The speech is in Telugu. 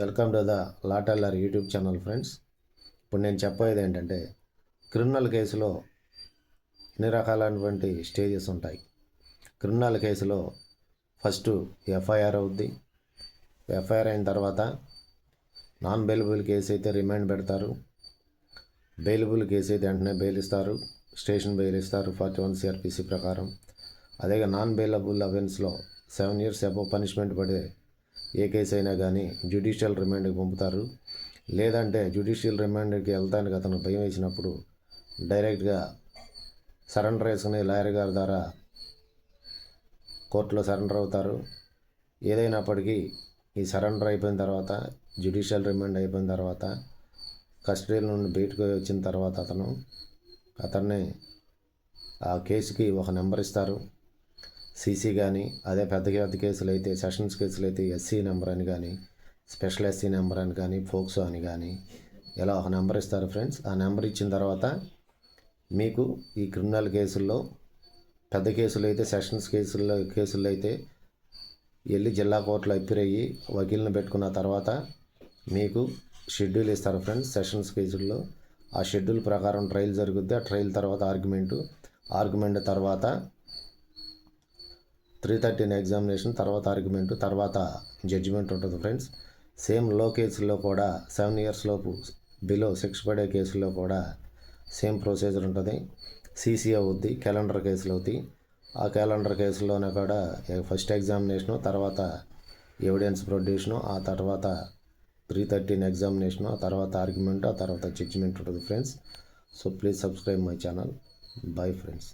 వెల్కమ్ టు ద లాటల్లర్ యూట్యూబ్ ఛానల్ ఫ్రెండ్స్. ఇప్పుడు నేను చెప్పేది ఏంటంటే క్రిమినల్ కేసులో ఎన్ని రకాలైనటువంటి స్టేజెస్ ఉంటాయి? క్రిమినల్ కేసులో ఫస్ట్ ఎఫ్ఐఆర్ అవుద్ది. ఎఫ్ఐఆర్ అయిన తర్వాత నాన్ బెయిలబుల్ కేసు అయితే రిమాండ్ పెడతారు. బెయిలబుల్ కేసు అయితే వెంటనే బెయిల్ ఇస్తారు స్టేషన్ బెయిల్ ఇస్తారు ఫార్టీ వన్ సిఆర్పిసి ప్రకారం. అదే నాన్ బెయిలబుల్ అఫెన్స్లో సెవెన్ ఇయర్స్ అబౌవ్ పనిష్మెంట్ పడే ఏ కేసు అయినా కానీ జ్యుడిషియల్ రిమాండ్కి పంపుతారు. లేదంటే జ్యుడిషియల్ రిమాండ్కి వెళ్తానికి అతను భయం వేసినప్పుడు డైరెక్ట్గా సరెండర్ వేసుకుని లాయర్ గారి ద్వారా కోర్టులో సరెండర్ అవుతారు. ఏదైనప్పటికీ ఈ సరెండర్ అయిపోయిన తర్వాత జ్యుడిషియల్ రిమాండ్ అయిపోయిన తర్వాత కస్టడీలో నుండి బయటకు వచ్చిన తర్వాత అతను అతన్ని ఆ కేసుకి ఒక నెంబర్ ఇస్తారు. సీసీ కానీ అదే పెద్ద పెద్ద కేసులు అయితే సెషన్స్ కేసులు అయితే ఎస్సీ నెంబర్ అని కానీ స్పెషల్ ఎస్సీ నెంబర్ అని కానీ ఫోక్సో అని కానీ ఇలా ఒక నెంబర్ ఇస్తారు ఫ్రెండ్స్. ఆ నెంబర్ ఇచ్చిన తర్వాత మీకు ఈ క్రిమినల్ కేసుల్లో పెద్ద కేసులు అయితే సెషన్స్ కేసుల్లో కేసుల్లో అయితే వెళ్ళి జిల్లా కోర్టులో అప్పీర్ అయ్యి వకీల్ని పెట్టుకున్న తర్వాత మీకు షెడ్యూల్ ఇస్తారు ఫ్రెండ్స్ సెషన్స్ కేసుల్లో. ఆ షెడ్యూల్ ప్రకారం ట్రయల్ జరుగుద్ది. ఆ ట్రయల్ తర్వాత ఆర్గ్యుమెంటు. ఆర్గ్యుమెంట్ తర్వాత త్రీ థర్టీన్ ఎగ్జామినేషన్ తర్వాత ఆర్గ్యుమెంట్ తర్వాత జడ్జిమెంట్ ఉంటుంది ఫ్రెండ్స్. సేమ్లో కేసుల్లో కూడా సెవెన్ ఇయర్స్ లోపు బిలో శిక్ష పడే కేసుల్లో కూడా సేమ్ ప్రొసీజర్ ఉంటుంది. సీసీ అవుద్ది క్యాలెండర్ కేసులు అవుతాయి ఆ క్యాలెండర్ కేసులోనే కూడా ఫస్ట్ ఎగ్జామినేషను తర్వాత ఎవిడెన్స్ ప్రొడ్యూషను ఆ తర్వాత త్రీ థర్టీన్ ఎగ్జామినేషను ఆ తర్వాత ఆర్గ్యుమెంట్ ఆ తర్వాత జడ్జిమెంట్ ఉంటుంది friends. So please subscribe my channel. Bye friends.